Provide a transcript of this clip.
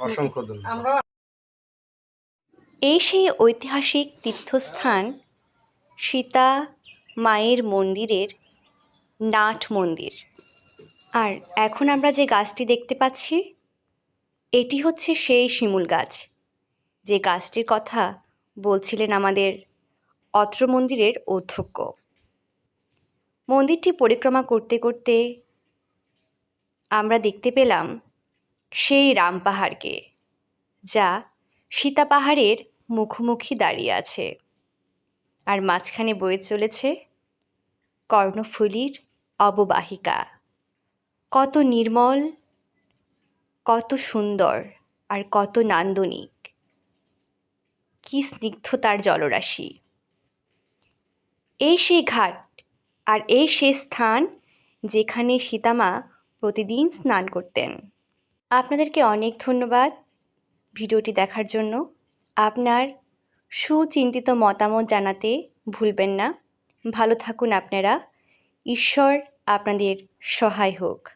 অসংখ্য ধন্যবাদ। এই সেই ঐতিহাসিক তীর্থস্থান সীতা মায়ের মন্দিরের নাট মন্দির। আর এখন আমরা যে গাছটি দেখতে পাচ্ছি এটি হচ্ছে সেই শিমুল গাছ। যে গাছটির কথা বলছিলেন আমাদের অত্র মন্দিরের অধ্যক্ষ। মন্দিরটি পরিক্রমা করতে করতে আমরা দেখতে পেলাম সেই রাম পাহাড়কে, যা সীতা পাহাড়ের মুখোমুখি দাঁড়িয়ে আছে। আর মাঝখানে বয়ে চলেছে কর্ণফুলীর অববাহিকা। কত নির্মল, কত সুন্দর আর কত নান্দনিক। কি স্নিগ্ধতার জলরাশি। এই সেই ঘাট আর এই সেই স্থান যেখানে সীতামা প্রতিদিন স্নান করতেন। আপনাদেরকে অনেক ধন্যবাদ ভিডিওটি দেখার জন্য। আপনার সুচিন্তিত মতামত জানাতে ভুলবেন না। ভালো থাকুন আপনারা। ঈশ্বর আপনাদের সহায় হোক।